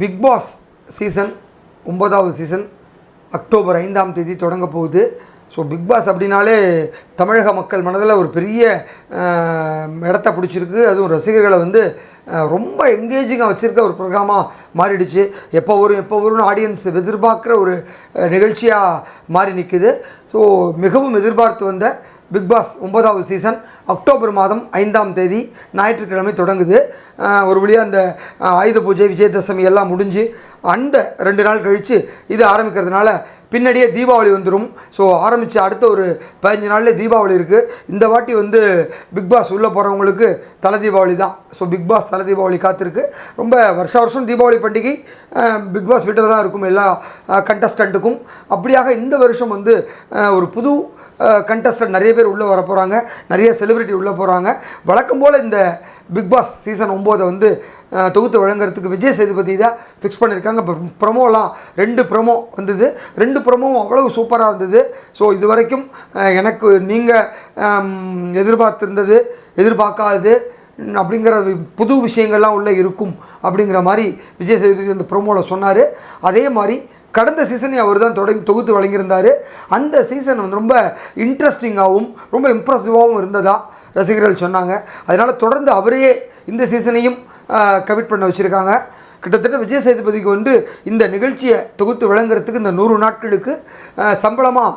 Big Boss season ஒன்பதாவது season October ஐந்தாம் தேதி தொடங்க போகுது. ஸோ பிக் பாஸ் அப்படின்னாலே தமிழக மக்கள் மனதில் ஒரு பெரிய இடத்த பிடிச்சிருக்கு. அதுவும் ரசிகர்களை வந்து ரொம்ப எங்கேஜிங்காக வச்சுருக்க ஒரு ப்ரோக்ராமாக மாறிடுச்சு. எப்போ வரும் எப்போ வரும்னு ஆடியன்ஸ் எதிர்பார்க்குற ஒரு நிகழ்ச்சியாக மாறி நிற்குது ஸோ மிகவும் எதிர்பார்த்து வந்த பிக் பாஸ் ஒன்பதாவது சீசன் அக்டோபர் மாதம் ஐந்தாம் தேதி ஞாயிற்றுக்கிழமை தொடங்குது. ஒரு வழியாக அந்த ஆயுத பூஜை விஜயதசமி எல்லாம் முடிஞ்சு அந்த ரெண்டு நாள் கழித்து இது ஆரம்பிக்கிறதுனால பின்னாடியே தீபாவளி வந்துடும் ஸோ ஆரம்பித்து அடுத்த ஒரு பதினஞ்சு நாள்லேயே தீபாவளி இருக்குது இந்த வாட்டி வந்து பிக் பாஸ் உள்ளே போகிறவங்களுக்கு தலை தீபாவளி தான். ஸோ பிக் பாஸ் தலை தீபாவளி காத்திருக்கு. ரொம்ப வருஷ வருஷம் தீபாவளி பண்டிகை பிக் பாஸ் வீட்டில் தான் இருக்கும் எல்லா கண்டஸ்டண்ட்டுக்கும் அப்படியாக இந்த வருஷம் வந்து ஒரு புது கண்டஸ்டன்ட் நிறைய பேர் உள்ளே வர போகிறாங்க நிறைய செலிபிரிட்டி உள்ளே போகிறாங்க வழக்கம் போல் இந்த பிக் பாஸ் சீசன் ஒம்போதை வந்து தொகுத்து வழங்குறதுக்கு விஜய் சேதுபதி தான் ஃபிக்ஸ் பண்ணியிருக்காங்க இப்போ ப்ரொமோலாம் ரெண்டு ப்ரொமோ வந்தது. ரெண்டு ப்ரொமோவும் அவ்வளவு சூப்பராக இருந்தது. ஸோ இது வரைக்கும் எனக்கு நீங்கள் எதிர்பார்த்துருந்தது எதிர்பார்க்காதது அப்படிங்கிற வி- புது விஷயங்கள்லாம் உள்ளே இருக்கும் அப்படிங்கிற மாதிரி விஜய் சேதுபதி அந்த ப்ரோமோவில் சொன்னார். அதே மாதிரி கடந்த சீசனை அவர் தான் தொடங்கி தொகுத்து வழங்கியிருந்தார். அந்த சீசன் வந்து ரொம்ப இன்ட்ரெஸ்டிங்காகவும் ரொம்ப இம்ப்ரெசிவாகவும் இருந்ததா ரசிகர்கள் சொன்னாங்க. அதனால் தொடர்ந்து அவரையே இந்த சீசனையும் கமிட் பண்ண வச்சுருக்காங்க. கிட்டத்தட்ட விஜய் சேதுபதிக்கு வந்து இந்த நிகழ்ச்சியை தொகுத்து வழங்குறதுக்கு இந்த நூறு நாட்களுக்கு சம்பளமாக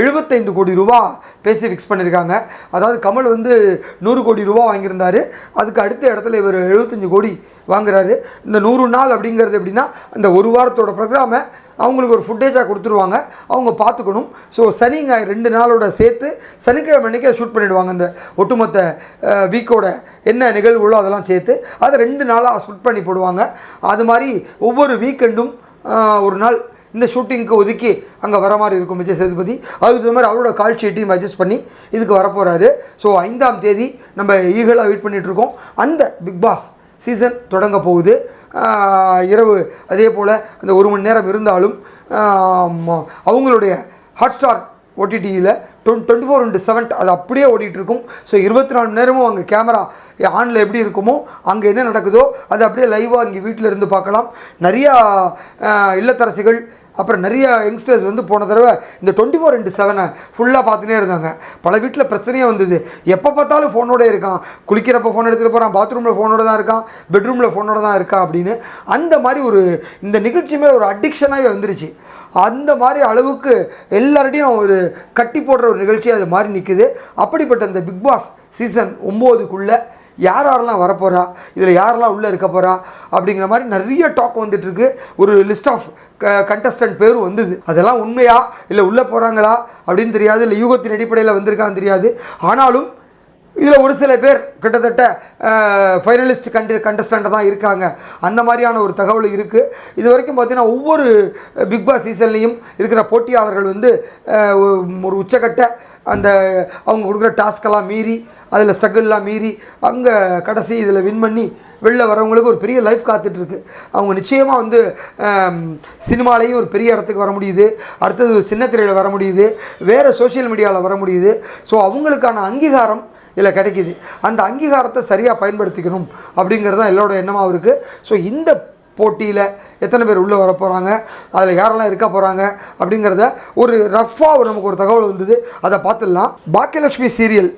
எழுபத்தைந்து கோடி ரூபா பேசி ஃபிக்ஸ் பண்ணியிருக்காங்க அதாவது கமல் வந்து நூறு கோடி ரூபா வாங்கியிருந்தாரு. அதுக்கு அடுத்த இடத்துல இவர் எழுபத்தஞ்சு கோடி வாங்குறாரு. இந்த நூறு நாள் அப்படிங்கிறது எப்படின்னா இந்த ஒரு வாரத்தோட ப்ரோக்ராமை அவங்களுக்கு ஒரு ஃபுட்டேஜாக கொடுத்துருவாங்க. அவங்க பார்த்துக்கணும். ஸோ சனி ஞாயிறு ரெண்டு நாளோட சேர்த்து சனிக்கிழமை அன்றைக்கி ஷூட் பண்ணிவிடுவாங்க இந்த ஒட்டுமொத்த வீக்கோட என்ன நிகழ்வுகளோ அதெல்லாம் சேர்த்து அதை ரெண்டு நாளாக ஸ்பிட் பண்ணி போடுவாங்க. அது மாதிரி ஒவ்வொரு வீக்கெண்டும் ஒரு நாள் இந்த ஷூட்டிங்க்கு ஒதுக்கி அங்கே வர மாதிரி இருக்கும் விஜய் சேதுபதி. அதுக்கு தகுந்த மாதிரி அவரோட கால் ஷீட்டையும் அட்ஜஸ்ட் பண்ணி இதுக்கு வரப்போகிறாரு ஸோ ஐந்தாம் தேதி நம்ம ஈகலாக வெயிட் பண்ணிகிட்ருக்கோம் அந்த பிக் பாஸ் சீசன் தொடங்க போகுது. இரவு அதே போல் அந்த ஒரு மணி நேரம் இருந்தாலும் அவங்களுடைய ஹாட்ஸ்டார் ஓடிடியில் டுவெண்ட்டி ஃபோர் இன்ட்டு செவன் அது அப்படியே ஓடிட்டு இருக்கும் ஸோ இருபத்தி நாலு மணி நேரமும் அங்கே கேமரா ஆனில் எப்படி இருக்குமோ அங்கே என்ன நடக்குதோ அது அப்படியே லைவாக இங்கே வீட்டில் இருந்து பார்க்கலாம். நிறையா இல்லத்தரசிகள் அப்புறம் நிறைய யங்ஸ்டர்ஸ் வந்து போன தடவை இந்த டுவெண்ட்டி ஃபோர் இன்ட்டு செவனை ஃபுல்லாக பார்த்துனே இருந்தாங்க. பல வீட்டில் பிரச்சனையே வந்தது. எப்போ பார்த்தாலும் ஃபோனோட இருக்கான். குளிக்கிறப்ப ஃபோன் எடுத்துகிட்டு போகிறான் பாத்ரூமில் ஃபோனோட தான் இருக்கான். பெட்ரூமில் ஃபோனோட தான் இருக்கான் அப்படின்னு. அந்த மாதிரி ஒரு இந்த நிகழ்ச்சி மேலே ஒரு அடிக்ஷனாகவே வந்துருச்சு. அந்த மாதிரி அளவுக்கு எல்லார்டையும் ஒரு கட்டி போடுற ஒரு நிகழ்ச்சி அது மாதிரி நிற்குது அப்படிப்பட்ட இந்த பிக் பாஸ் சீசன் ஒம்போதுக்குள்ளே யார் யாரெல்லாம் வரப்போகிறா இதில் யாரெல்லாம் உள்ளே இருக்க போகிறா அப்படிங்கிற மாதிரி நிறைய டாக் வந்துட்டுருக்கு. ஒரு லிஸ்ட் ஆஃப் க கண்டஸ்டன்ட் பேரும் வந்தது. அதெல்லாம் உண்மையா? இல்லை உள்ளே போகிறாங்களா அப்படின்னு தெரியாது. இல்லை யூகத்தின் அடிப்படையில் வந்திருக்கான்னு தெரியாது. ஆனாலும் இதில் ஒரு சில பேர் கிட்டத்தட்ட ஃபைனலிஸ்ட் கண்டி கண்டஸ்டண்ட்டாக தான் இருக்காங்க. அந்த மாதிரியான ஒரு தகவல் இருக்குது இது வரைக்கும் பார்த்தீங்கன்னா ஒவ்வொரு பிக் பாஸ் சீசன்லேயும் இருக்கிற போட்டியாளர்கள் வந்து ஒரு உச்சக்கட்ட அந்த அவங்க கொடுக்குற டாஸ்கெல்லாம் மீறி அதில் ஸ்ட்ரகிள்லாம் மீறி அங்கே கடைசி இதில் வின் பண்ணி வெளில வரவங்களுக்கு ஒரு பெரிய லைஃப் காத்துட்ருக்கு. அவங்க நிச்சயமாக வந்து சினிமாலேயும் ஒரு பெரிய இடத்துக்கு வர முடியுது. அடுத்தது சின்ன திரையில் வர முடியுது. வேறு சோஷியல் மீடியாவில் வர முடியுது. ஸோ அவங்களுக்கான அங்கீகாரம் இதில் கிடைக்கிது. அந்த அங்கீகாரத்தை சரியாக பயன்படுத்திக்கணும் அப்படிங்கிறது தான் எல்லோட எண்ணமாகவும் இருக்குது ஸோ இந்த போட்டியில் எத்தனை பேர் உள்ளே வர போகிறாங்க அதில் யாரெல்லாம் இருக்க போகிறாங்க அப்படிங்கிறத ஒரு ரஃப்பாக நமக்கு ஒரு தகவல் வந்தது. அதை பார்த்துடலாம். பாக்கியலட்சுமி சீரியல்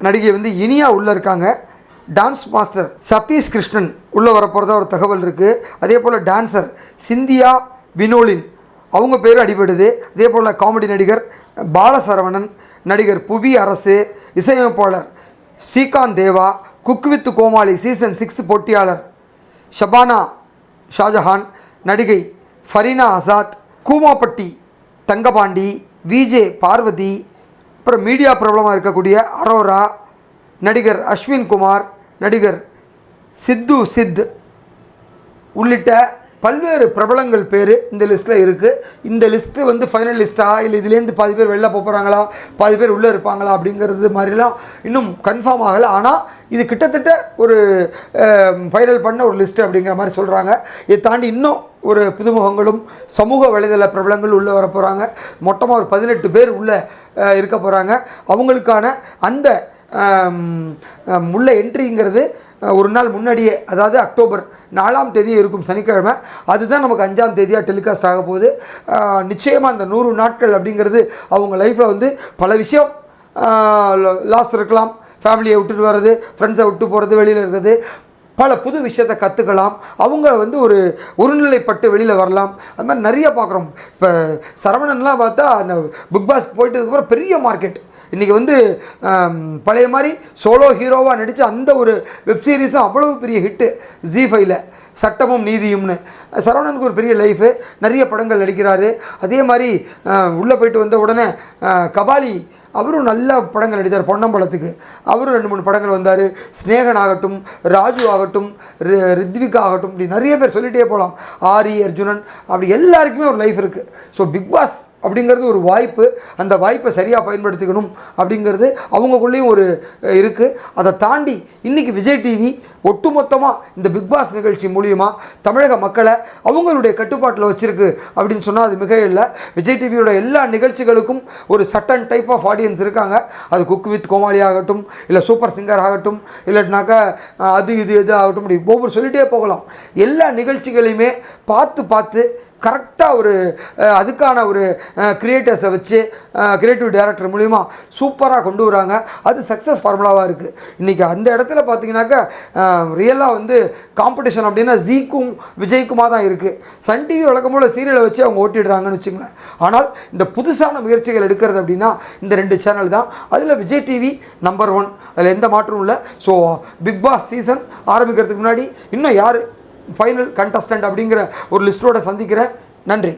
நடிகை வந்து இனியா உள்ளே இருக்காங்க. டான்ஸ் மாஸ்டர் சதீஷ் கிருஷ்ணன் உள்ளே வரப்போகிறதா ஒரு தகவல் இருக்குது அதே போல் டான்சர் சிந்தியா வினோலின் அவங்க பேர் அடிபடுது. அதே போல் காமெடி நடிகர் பாலசரவணன் நடிகர் புவி அரசு இசையமைப்பாளர் Srikanth Deva cook with Comali season six போட்டியாளர் ஷபானா ஷாஜஹான் நடிகை ஃபரீனா ஆசாத் கூமாப்பட்டி தங்கபாண்டி விஜே பார்வதி அப்புறம் மீடியா பிரபலமாக இருக்கக்கூடிய அரோரா நடிகர் அஸ்வின் குமார் நடிகர் சித்து சித் உள்ளிட்ட பல்வேறு பிரபலங்கள் பேர் இந்த லிஸ்ட்டில் இருக்குது இந்த லிஸ்ட்டு வந்து ஃபைனல் லிஸ்ட்டா இல்லை இதுலேருந்து பாதி பேர் வெளில போகிறாங்களா பாதி பேர் உள்ளே இருப்பாங்களா? அப்படிங்கிறது மாதிரிலாம் இன்னும் கன்ஃபார்ம் ஆகலை. ஆனால் இது கிட்டத்தட்ட ஒரு ஃபைனல் பண்ண ஒரு லிஸ்ட்டு அப்படிங்கிற மாதிரி சொல்கிறாங்க இதை தாண்டி இன்னும் ஒரு புதுமுகங்களும் சமூக வலைதள பிரபலங்கள் உள்ளே வர போகிறாங்க மொத்தமாக ஒரு பதினெட்டு பேர் உள்ளே இருக்க போகிறாங்க அவங்களுக்கான அந்த உள்ள என்ட்ரிங்கிறது ஒரு நாள் முன்னாடியே அதாவது அக்டோபர் நாலாம் தேதி இருக்கும் சனிக்கிழமை. அதுதான் நமக்கு அஞ்சாம் தேதியாக டெலிகாஸ்ட் ஆக போகுது. நிச்சயமாக அந்த நூறு நாட்கள் அப்படிங்கிறது அவங்க லைஃப்பில் வந்து பல விஷயம் லாஸ் இருக்கலாம் ஃபேமிலியை விட்டுட்டு வர்றது ஃப்ரெண்ட்ஸை விட்டு போகிறது வெளியில் இருக்கிறது. பல புது விஷயத்தை கற்றுக்கலாம் அவங்க வந்து ஒரு ஒருநிலைப்பட்டு வெளியில் வரலாம். அது மாதிரி நிறைய பார்க்குறோம். இப்போ சரவணன்லாம் பார்த்தா அந்த பிக் பாஸ் போயிட்டதுக்கப்புறம் பெரிய மார்க்கெட் இன்றைக்கி வந்து பழைய மாதிரி சோலோ ஹீரோவாக நடித்த அந்த ஒரு வெப்சீரிஸும் அவ்வளவு பெரிய ஹிட்டு ஜி ஃபைவ்ல சட்டமும் நீதியும்னு. சரவணனுக்கு ஒரு பெரிய லைஃபு நிறைய படங்கள் நடிக்கிறாரு. அதே மாதிரி உள்ளே போயிட்டு வந்த உடனே கபாலி அவரும் நல்ல படங்கள் நடித்தார் பொன்னம்பலத்துக்கு. அவரும் ரெண்டு மூணு படங்கள் வந்தார். ஸ்னேகன் ஆகட்டும் ராஜு ஆகட்டும் ரி- ரித்விகா ஆகட்டும் இப்படி நிறைய பேர் சொல்லிகிட்டே போகலாம் ஆரி அர்ஜுனன் அப்படி எல்லாருக்குமே ஒரு லைஃப் இருக்குது ஸோ பிக் பாஸ் அப்படிங்கிறது ஒரு வாய்ப்பு. அந்த வாய்ப்பை சரியாக பயன்படுத்திக்கணும் அப்படிங்கிறது அவங்கக்குள்ளேயும் ஒரு இருக்குது அதை தாண்டி இன்றைக்கி விஜய் டிவி ஒட்டுமொத்தமாக இந்த பிக் பாஸ் நிகழ்ச்சி மூலியமாக தமிழக மக்களை அவங்களுடைய கட்டுப்பாட்டில் வச்சுருக்கு அப்படின்னு சொன்னால் அது மிக இல்லை. விஜய் டிவியோட எல்லா நிகழ்ச்சிகளுக்கும் ஒரு சட்டன் டைப் ஆஃப் ஆடியன்ஸ் இருக்காங்க. அது குக் வித் கோமாளி ஆகட்டும் இல்லை சூப்பர் சிங்கர் ஆகட்டும் இல்லைனாக்கா அது இது இது ஆகட்டும். இப்படி ஒவ்வொரு சொல்லிகிட்டே போகலாம். எல்லா நிகழ்ச்சிகளையுமே பார்த்து பார்த்து கரெக்டாக ஒரு அதுக்கான ஒரு கிரியேட்டர்ஸை வச்சு கிரியேட்டிவ் டைரக்டர் மூலிமா சூப்பராக கொண்டு வராங்க. அது சக்ஸஸ் ஃபார்முலாவாக இருக்குது இன்றைக்கி அந்த இடத்துல பார்த்தீங்கன்னாக்கா ரியலாக வந்து காம்படிஷன் அப்படின்னா ஜீக்கும் விஜய்க்குமாக தான் இருக்குது சன் டிவி வழக்கம் போல் சீரியலை வச்சு அவங்க ஓட்டிடுறாங்கன்னு வச்சுங்களேன் ஆனால் இந்த புதுசான முயற்சிகள் எடுக்கிறது அப்படின்னா இந்த ரெண்டு சேனல் தான். அதில் விஜய் டிவி நம்பர் ஒன் அதில் எந்த மாற்றமும் இல்லை. ஸோ பிக் பாஸ் சீசன் ஆரம்பிக்கிறதுக்கு முன்னாடி இன்னும் யார் ஃபைனல் கண்டஸ்டன்ட் அப்படிங்கிற ஒரு லிஸ்ட்டோட சந்திக்கிறேன். நன்றி.